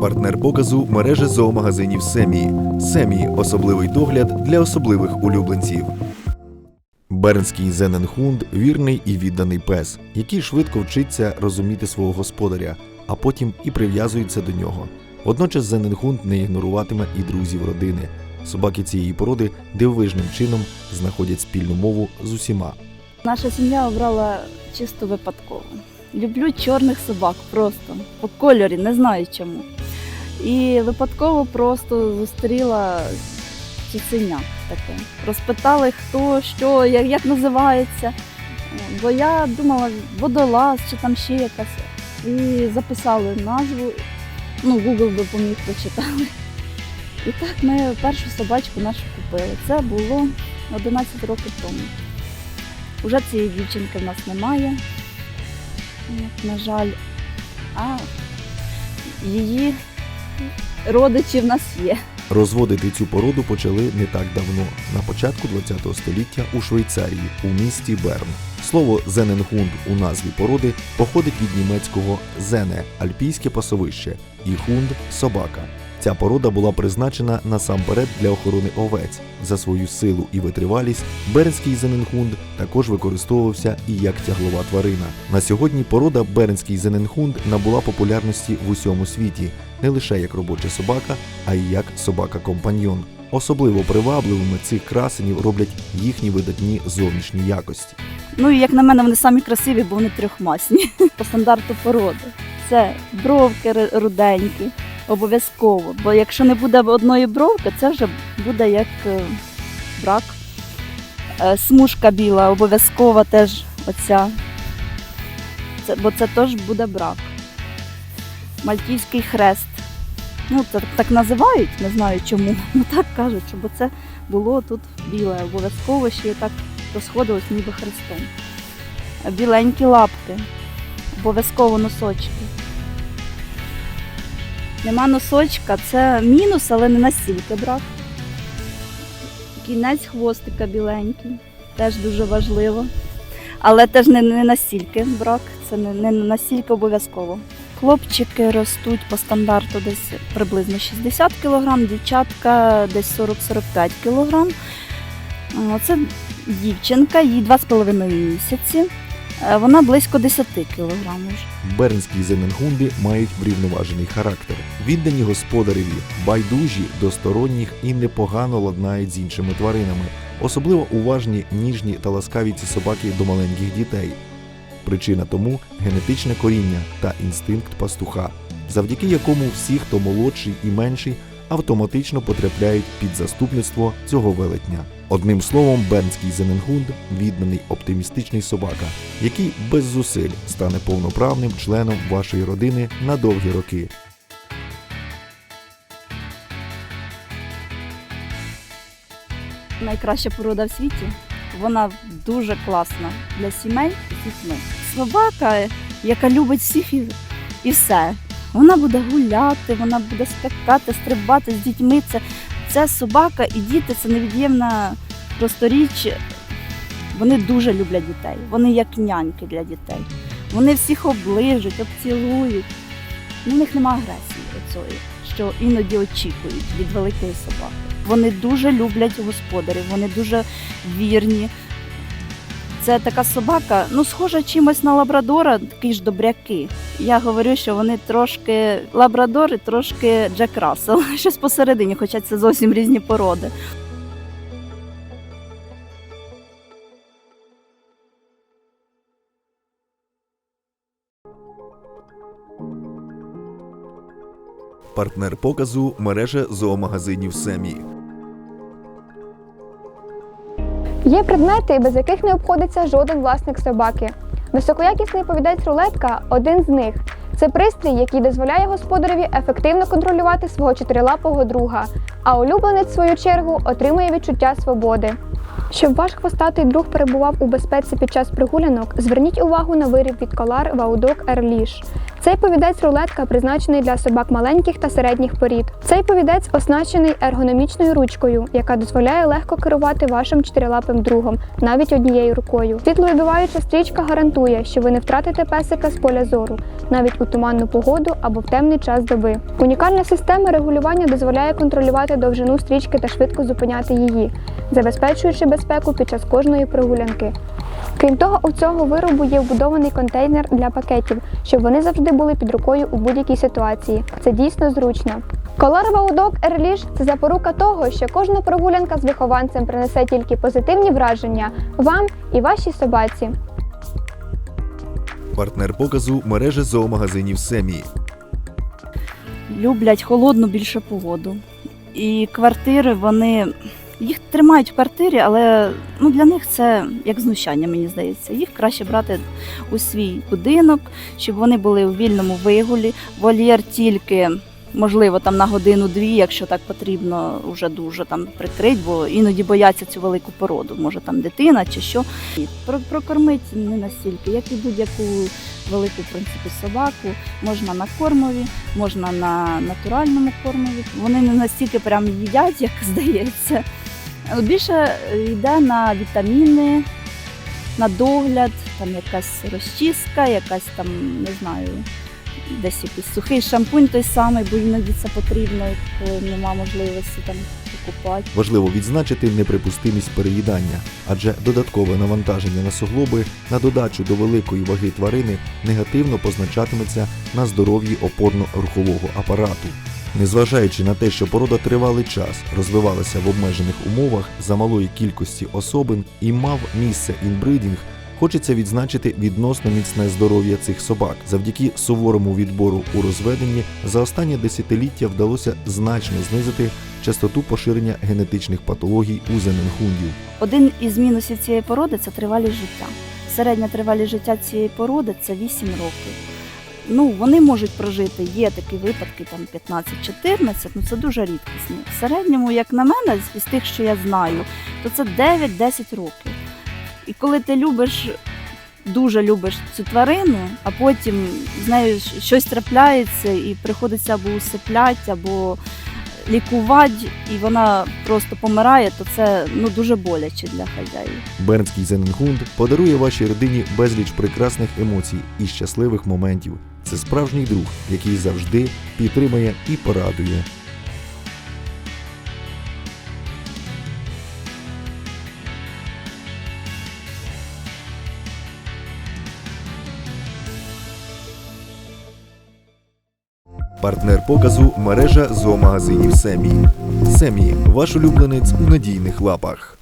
Партнер показу мережа зоомагазинів Семі. Семі особливий догляд для особливих улюбленців. Бернський зененхунд вірний і відданий пес, який швидко вчиться розуміти свого господаря, а потім і прив'язується до нього. Водночас зененхунд не ігноруватиме і друзів родини. Собаки цієї породи дивовижним чином знаходять спільну мову з усіма. Наша сім'я обрала чисто випадково. Люблю чорних собак просто по кольорі, не знаю чому. І випадково просто зустріла цуценя таке. Розпитали, хто, що, як, як називається. Бо я думала, водолаз чи там ще якась. І записали назву. Ну, Google допоміг прочитали. І так ми першу собачку нашу купили. Це було 11 років тому. Уже цієї дівчинки в нас немає. На жаль. А її родичі в нас є. Розводити цю породу почали не так давно, на початку ХХ століття у Швейцарії, у місті Берн. Слово зененхунд у назві породи походить від німецького зене альпійське пасовище і хунд собака. Ця порода була призначена насамперед для охорони овець. За свою силу і витривалість бернський зененхунд також використовувався і як тяглова тварина. На сьогодні порода бернський зененхунд набула популярності в усьому світі, не лише як робоча собака, а й як собака-компаньйон. Особливо привабливими цих красенів роблять їхні видатні зовнішні якості. Ну і як на мене, вони самі красиві, бо вони трьохмасні по стандарту породи. Це бровки руденькі, обов'язково. Бо якщо не буде одної бровки, це вже буде як е, брак. Е, Смужка біла, обов'язково теж оця. Це, бо це теж буде брак. Мальтійський хрест. Ну, це так називають, не знаю чому. Ну так кажуть, що бо це було тут біле. Обов'язково ще так розходилось ніби хрестом. Біленькі лапки, обов'язково носочки. Нема носочка, це мінус, але не настільки брак. Кінець хвостика біленький, теж дуже важливо. Але теж не, не настільки брак, це не, не настільки обов'язково. Хлопчики ростуть по стандарту десь приблизно 60 кг, дівчатка десь 40-45 кг. Це дівчинка, їй 2,5 місяці. Е, Вона близько 10 кг. Бернські зененхунди мають врівноважений характер, віддані господареві, байдужі до сторонніх і непогано ладнають з іншими тваринами. Особливо уважні, ніжні та ласкаві ці собаки до маленьких дітей. Причина тому генетичне коріння та інстинкт пастуха, завдяки якому всі, хто молодший і менший, автоматично потрапляють під заступництво цього велетня. Одним словом, бернський зененгунд відданий оптимістичний собака, який без зусиль стане повноправним членом вашої родини на довгі роки. Найкраща порода в світі. Вона дуже класна для сімей з дітьми. Собака, яка любить всіх і, і все. Вона буде гуляти, вона буде скакати, стрибати з дітьми. Це, це собака і діти це невід'ємна просто річ. Вони дуже люблять дітей. Вони як няньки для дітей. Вони всіх оближуть, обцілують. У них немає агресії оцої, що іноді очікують від великої собаки. Вони дуже люблять господарів, вони дуже вірні. Це така собака, ну, схожа чимось на лабрадора, такі ж добряки. Я говорю, що вони трошки лабрадор і трошки Джек Рассел, щось посередині, хоча це зовсім різні породи. Партнер показу мережа зоомагазинів Семі. Є предмети, без яких не обходиться жоден власник собаки. Високоякісний повідець рулетка один з них. Це пристрій, який дозволяє господареві ефективно контролювати свого чотирилапого друга, а улюбленець, в свою чергу, отримує відчуття свободи. Щоб ваш хвостатий друг перебував у безпеці під час прогулянок, зверніть увагу на виріб від колар Ваудок Ерліш. Це Цей повідець рулетка призначений для собак маленьких та середніх порід. Цей повідець оснащений ергономічною ручкою, яка дозволяє легко керувати вашим чотирилапим другом навіть однією рукою. Світловибиваюча стрічка гарантує, що ви не втратите песика з поля зору, навіть у туманну погоду або в темний час доби. Унікальна система регулювання дозволяє контролювати довжину стрічки та швидко зупиняти її, забезпечуючи безпеку під час кожної прогулянки. Крім того, у цього виробу є вбудований контейнер для пакетів, щоб вони завжди були під рукою у будь-якій ситуації. Це дійсно зручно. Колорова удок Ерліш це запорука того, що кожна прогулянка з вихованцем принесе тільки позитивні враження вам і вашій собаці. Партнер показу мережа зоомагазинів Семі. люблять холодну більше погоду. І квартири вони їх тримають в квартирі, але ну, для них це як знущання, мені здається. Їх краще брати у свій будинок, щоб вони були у вільному вигулі. Вольєр тільки. Можливо, там на годину-дві, якщо так потрібно, вже дуже там прикрить, бо іноді бояться цю велику породу. Може там дитина чи що. Прокормити не настільки, як і будь-яку велику в принципі собаку. Можна на кормові, можна на натуральному кормові. Вони не настільки прям їдять, як здається. Але Більше йде на вітаміни, на догляд, там якась розчистка, якась там, не знаю, десь якийсь сухий шампунь той самий, бо іноді це потрібно, коли нема можливості там покупати. Важливо відзначити неприпустимість переїдання, адже додаткове навантаження на суглоби на додачу до великої ваги тварини негативно позначатиметься на здоров'ї опорно-рухового апарату. Незважаючи на те, що порода тривалий час розвивалася в обмежених умовах за малої кількості особин і мав місце інбридінг, хочеться відзначити відносно міцне здоров'я цих собак. Завдяки суворому відбору у розведенні за останнє десятиліття вдалося значно знизити частоту поширення генетичних патологій у зененхундів. Один із мінусів цієї породи це тривалість життя. Середня тривалість життя цієї породи це 8 років. Ну, вони можуть прожити, є такі випадки, там 15-14, ну це дуже рідкісні. В середньому, як на мене, з- тих, що я знаю, то це 9-10 років. І коли ти любиш, дуже любиш цю тварину, а потім з нею щось трапляється і приходиться або усиплять, або лікувати, і вона просто помирає, то це ну дуже боляче для хазяїв. Бернський зененхунд подарує вашій родині безліч прекрасних емоцій і щасливих моментів. Це справжній друг, який завжди підтримує і порадує. Партнер показу мережа зоомагазинів Семі. Семі, ваш улюбленець у надійних лапах.